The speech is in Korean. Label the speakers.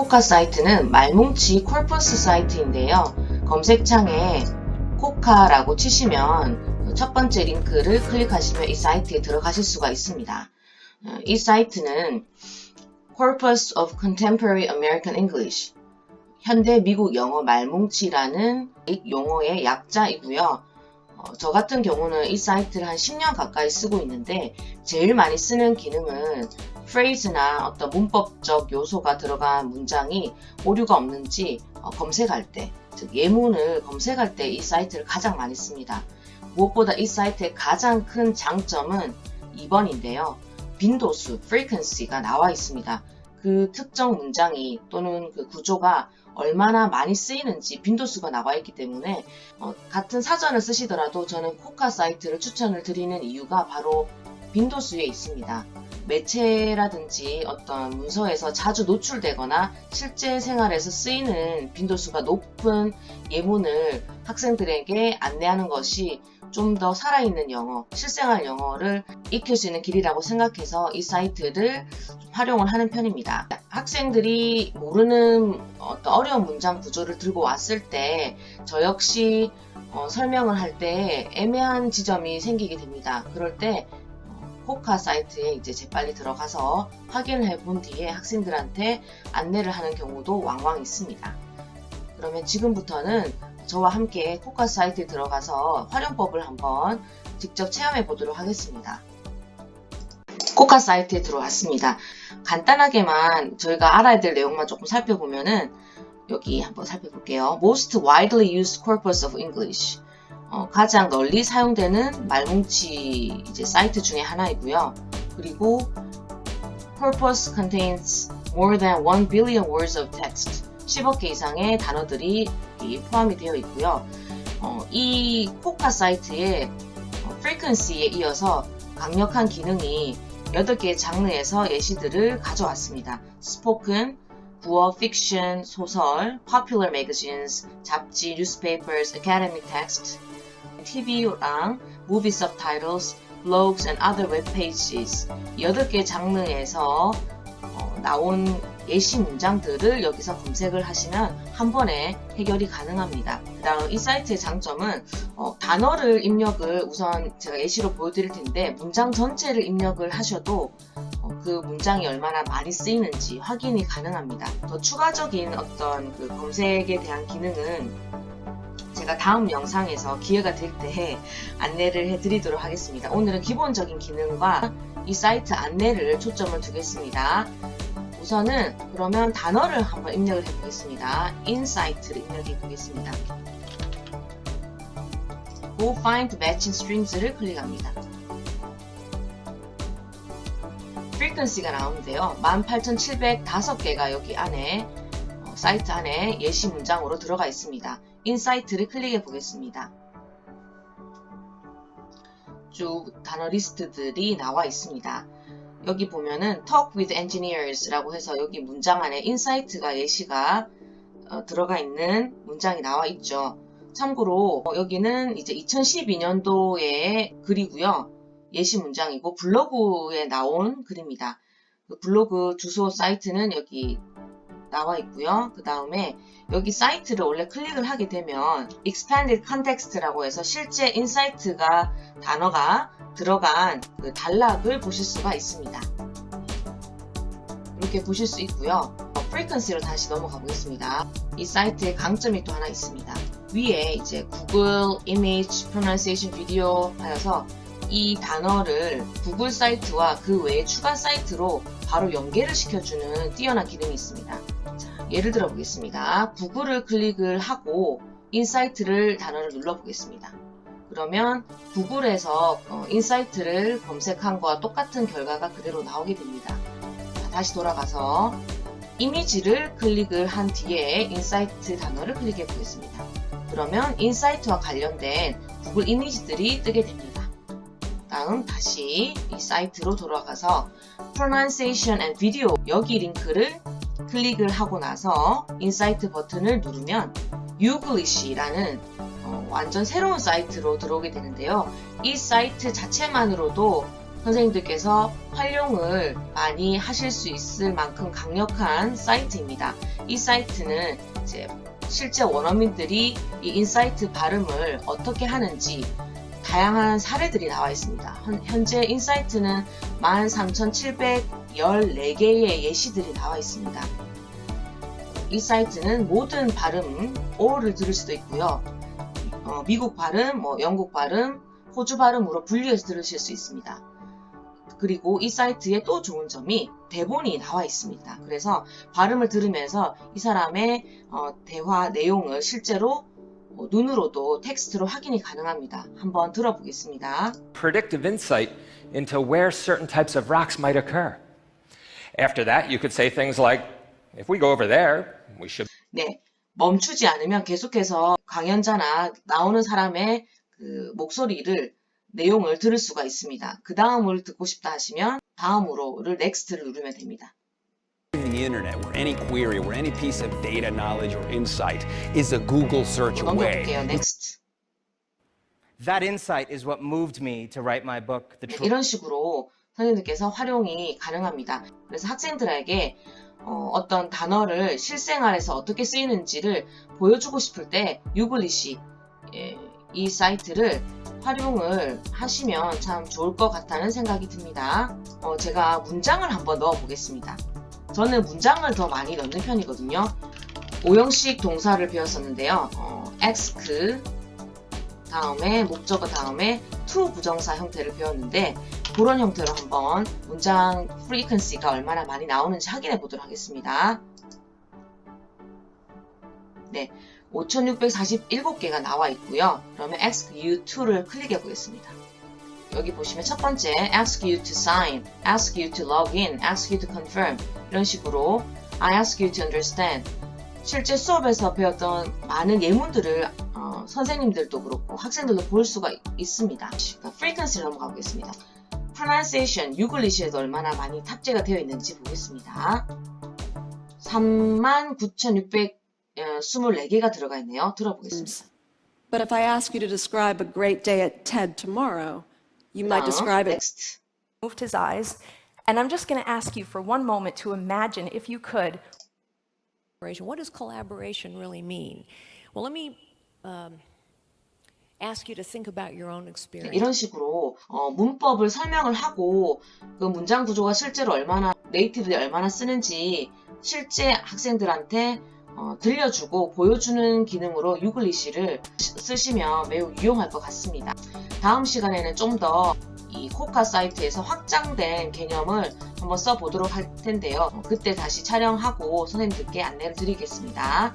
Speaker 1: 코카 사이트는 말뭉치 콜퍼스 사이트인데요. 검색창에 코카라고 치시면 첫 번째 링크를 클릭하시면 이 사이트에 들어가실 수가 있습니다. 어, 이 사이트는 Corpus of Contemporary American English 현대 미국 영어 말뭉치라는 이 용어의 약자이고요. 어, 저 같은 경우는 이 사이트를 한 10년 가까이 쓰고 있는데 제일 많이 쓰는 기능은 phrase나 어떤 문법적 요소가 들어간 문장이 오류가 없는지 어, 검색할 때, 즉 예문을 검색할 때 이 사이트를 가장 많이 씁니다. 무엇보다 이 사이트의 가장 큰 장점은 2번인데요. 빈도수, frequency가 나와 있습니다. 그 특정 문장이 또는 그 구조가 얼마나 많이 쓰이는지 빈도수가 나와 있기 때문에 어, 같은 사전을 쓰시더라도 저는 코카 사이트를 추천을 드리는 이유가 바로 빈도수에 있습니다. 매체라든지 어떤 문서에서 자주 노출되거나 실제 생활에서 쓰이는 빈도수가 높은 예문을 학생들에게 안내하는 것이 좀 더 살아있는 영어, 실생활 영어를 익힐 수 있는 길이라고 생각해서 이 사이트를 활용을 하는 편입니다. 학생들이 모르는 어떤 어려운 문장 구조를 들고 왔을 때 저 역시 어, 설명을 할 때 애매한 지점이 생기게 됩니다. 그럴 때 코카 사이트에 이제 재빨리 들어가서 확인을 해본 뒤에 학생들한테 안내를 하는 경우도 왕왕 있습니다. 그러면 지금부터는 저와 함께 코카 사이트에 들어가서 활용법을 한번 직접 체험해 보도록 하겠습니다. 코카 사이트에 들어왔습니다. 간단하게만 저희가 알아야 될 내용만 조금 살펴보면은 여기 한번 살펴볼게요. Most widely used corpus of English. 어, 가장 널리 사용되는 말뭉치 이제 사이트 중에 하나이고요. 그리고 corpus contains more than 1 billion words of text. 10억 개 이상의 단어들이 포함이 되어 있고요. 어, 이 코카 사이트의 어, frequency에 이어서 강력한 기능이 8개의 장르에서 예시들을 가져왔습니다. spoken, 구어, fiction, 소설, popular magazines, 잡지, newspapers, academic text, TV랑 movie subtitles, blogs and other web pages 8개 장르에서 어, 나온 예시 문장들을 여기서 검색을 하시면 한 번에 해결이 가능합니다. 그 다음 이 사이트의 장점은 어, 단어를 입력을 우선 제가 예시로 보여드릴 텐데 문장 전체를 입력을 하셔도 어, 그 문장이 얼마나 많이 쓰이는지 확인이 가능합니다. 더 추가적인 어떤 그 검색에 대한 기능은 제가 다음 영상에서 기회가 될 때 안내를 해드리도록 하겠습니다. 오늘은 기본적인 기능과 이 사이트 안내를 초점을 두겠습니다. 우선은 그러면 단어를 한번 입력을 해보겠습니다. insight를 입력해 보겠습니다. Go find matching strings를 클릭합니다. frequency가 나오는데요. 18,705개가 여기 안에 어, 사이트 안에 예시 문장으로 들어가 있습니다. 인사이트를 클릭해 보겠습니다. 쭉 단어 리스트들이 나와 있습니다. 여기 보면은 Talk with Engineers 라고 해서 여기 문장 안에 인사이트가 예시가 어, 들어가 있는 문장이 나와 있죠. 참고로 어, 여기는 이제 2012년도의 글이고요. 예시 문장이고 블로그에 나온 글입니다. 그 블로그 주소 사이트는 여기 나와 있고요. 그 다음에 여기 사이트를 원래 클릭을 하게 되면 expanded context라고 해서 실제 인사이트가 단어가 들어간 그 단락을 보실 수가 있습니다. 이렇게 보실 수 있고요. 어, frequency로 다시 넘어가 보겠습니다. 이 사이트의 강점이 또 하나 있습니다. 위에 이제 Google Image Pronunciation Video 하여서 이 단어를 구글 사이트와 그 외의 추가 사이트로 바로 연계를 시켜주는 뛰어난 기능이 있습니다. 자, 예를 들어 보겠습니다. 구글을 클릭을 하고 인사이트를 단어를 눌러 보겠습니다. 그러면 구글에서 어, 인사이트를 검색한 거와 똑같은 결과가 그대로 나오게 됩니다. 자, 다시 돌아가서 이미지를 클릭을 한 뒤에 인사이트 단어를 클릭해 보겠습니다. 그러면 인사이트와 관련된 구글 이미지들이 뜨게 됩니다. 다음 다시 이 사이트로 돌아가서 pronunciation and video 여기 링크를 클릭을 하고 나서 인사이트 버튼을 누르면 유글리시라는 어, 완전 새로운 사이트로 들어오게 되는데요. 이 사이트 자체만으로도 선생님들께서 활용을 많이 하실 수 있을 만큼 강력한 사이트입니다. 이 사이트는 실제 원어민들이 이 인사이트 발음을 어떻게 하는지 다양한 사례들이 나와 있습니다. 현- 현재 인사이트는 13,714개의 예시들이 나와 있습니다. 이 사이트는 모든 발음, O를 들을 수도 있고요. 어, 미국 발음, 뭐 영국 발음, 호주 발음으로 분리해서 들으실 수 있습니다. 그리고 이 사이트에 또 좋은 점이 대본이 나와 있습니다. 그래서 발음을 들으면서 이 사람의 어, 대화 내용을 실제로 어, 눈으로도 텍스트로 확인이 가능합니다. 한번 들어보겠습니다.
Speaker 2: predictive insight into where certain types of rocks might occur. After that, you could say things like, if we go over there, we should
Speaker 1: 네, 멈추지 않으면 계속해서 강연자나 나오는 사람의 그 목소리를 내용을 들을 수가 있습니다. 그 다음을 듣고 싶다 하시면 다음으로를 next를 누르면 됩니다.
Speaker 3: The internet, where any query, where any piece of data knowledge or insight is a Google search away.
Speaker 1: 넘겨볼게요. next.
Speaker 4: That insight is what moved me to write my book, The
Speaker 1: 네,
Speaker 4: Truth.
Speaker 1: 이런 식으로 선생님들께서 활용이 가능합니다. 그래서 학생들에게 어, 떤 단어를 실생활에서 어떻게 쓰이는지를 보여주고 싶을 때 유글리시 예, 이 사이트를 활용을 하시면 참 좋을 것 같다는 생각이 듭니다. 어, 제가 문장을 한번 넣어 보겠습니다. 저는 문장을 더 많이 넣는 편이거든요. 오형식 동사를 배웠었는데요. 어, ask 다음에 목적어 다음에 to 부정사 형태를 배웠는데 그런 형태로 한번 문장 frequency가 얼마나 많이 나오는지 확인해 보도록 하겠습니다. 네, 5647개가 나와 있고요. 그러면 ask you to를 클릭해 보겠습니다. 여기 보시면 첫 번째 ask you to sign, ask you to log in, ask you to confirm 이런 식으로 I ask you to understand 실제 수업에서 배웠던 많은 예문들을 어, 선생님들도 그렇고 학생들도 볼 수가 있- 있습니다. frequency를 넘어가 보겠습니다. pronunciation, 유글리시에도 얼마나 많이 탑재가 되어 있는지 보겠습니다. 39,624개가 들어가 있네요. 들어보겠습니다.
Speaker 5: But if I ask you to describe a great day at TED tomorrow, you might
Speaker 1: 다음,
Speaker 5: describe it
Speaker 1: next.
Speaker 6: moved his eyes. And I'm just going to ask you for one moment to imagine, if you could,
Speaker 7: collaboration. What does collaboration really mean? Well, let me um, ask you to think about your own experience.
Speaker 1: 이런 식으로 어, 문법을 설명을 하고 그 문장 구조가 실제로 얼마나 네이티브들이 얼마나 쓰는지 실제 학생들한테 어, 들려주고 보여주는 기능으로 유글리시를 시- 쓰시면 매우 유용할 것 같습니다. 다음 시간에는 좀 더 이 코카 사이트에서 확장된 개념을 한번 써보도록 할 텐데요. 어, 그때 다시 촬영하고 선생님들께 안내를 드리겠습니다.